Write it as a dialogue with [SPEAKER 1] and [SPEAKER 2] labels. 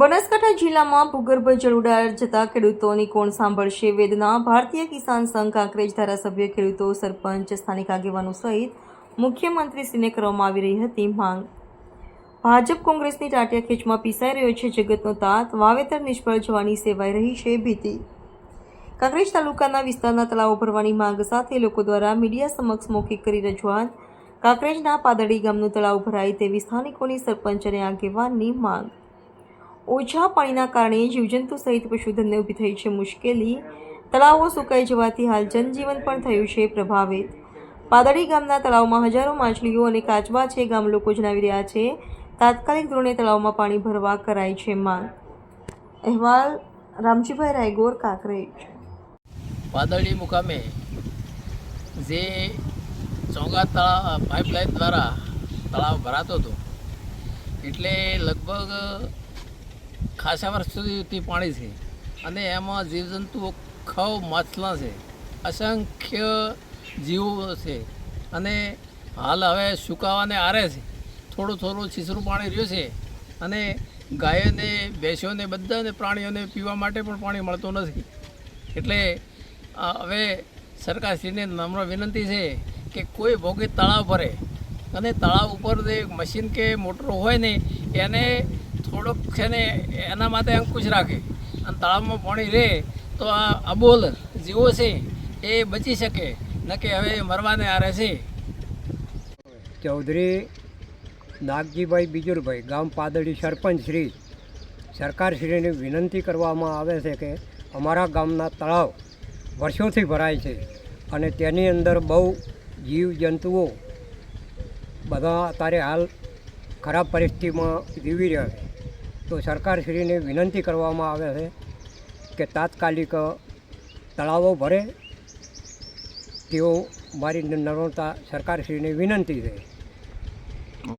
[SPEAKER 1] બનાસકાંઠા જિલ્લામાં ભૂગર્ભ જળ ઉડાર જતા ખેડૂતોની કોણ સાંભળશે વેદના. ભારતીય કિસાન સંઘ કાંકરેજ ધારાસભ્ય, ખેડૂતો, સરપંચ, સ્થાનિક આગેવાનો સહિત મુખ્યમંત્રીશ્રીને કરવામાં આવી રહી હતી માંગ. ભાજપ કોંગ્રેસની ટાટિયા ખેંચમાં પીસાઈ રહ્યો છે જગતનો તાત. વાવેતર નિષ્ફળ જવાની સેવાઈ રહી છે ભીતિ. કાંકરેજ તાલુકાના વિસ્તારના તળાવો ભરવાની માંગ સાથે લોકો દ્વારા મીડિયા સમક્ષ મૌખિક કરી રજૂઆત. કાંકરેજના પાદડી ગામનું તળાવ ભરાય તેવી સ્થાનિકોની સરપંચ અને આગેવાનની માંગ. ઓછા પાણીના કારણે જીવજંતુ સહિત પશુધનને ઊભી થઈ છે મુશ્કેલી. તળાવો સુકાઈ જવાથી હાલ જનજીવન પણ થયું છે પ્રભાવિત. પાદડી ગામના તળાવમાં હજારો માછલીઓ અને કાચબા છે ગામ લોકો જણાવી રહ્યા છે. તાત્કાલિક ધોરણે તળાવમાં પાણી ભરવા કરાય છે માંગ. અહેવાલ, રામજીભાઈ રાયગોર, કાંકરેજ.
[SPEAKER 2] પાદળી મુકામે જે ચોંગા તળાવ, પાઇપલાઇન દ્વારા તળાવ ભરાતો હતો, એટલે લગભગ ખાસા વર્ષ સુધી પાણી છે. અને એમાં જીવજંતુઓ ખવ માછલા છે. અસંખ્ય જીવો છે. અને હાલ હવે સુકાવાને આરે છે. થોડું થોડું છીસરું પાણી રહ્યું છે. અને ગાયોને, ભેંસોને, બધાને પ્રાણીઓને પીવા માટે પણ પાણી મળતું નથી. એટલે હવે સરકારશ્રીને નમ્ર વિનંતી છે કે કોઈ ભોગે તળાવ ભરે. અને તળાવ ઉપર જે મશીન કે મોટરો હોય ને, એને થોડોક છે ને એના માટે અંકુશ રાખે. અને તળાવમાં પાણી રહે તો આ અબોલ જીવો છે એ બચી શકે, ન કે હવે મરવાને આરે છે
[SPEAKER 3] ચૌધરી નાગજીભાઈ બીજુરભાઈ, ગામ પાદડી સરપંચ શ્રી. સરકારશ્રીને વિનંતી કરવામાં આવે છે કે અમારા ગામના તળાવ વર્ષોથી ભરાય છે અને તેની અંદર બહુ જીવજંતુઓ બધા અત્યારે હાલ ખરાબ પરિસ્થિતિમાં જીવી રહ્યા છે. તો સરકારશ્રીને વિનંતી કરવામાં આવે છે કે તાત્કાલિક તળાવો ભરે. તેઓ મારી નમ્રતા સરકારશ્રીને વિનંતી છે.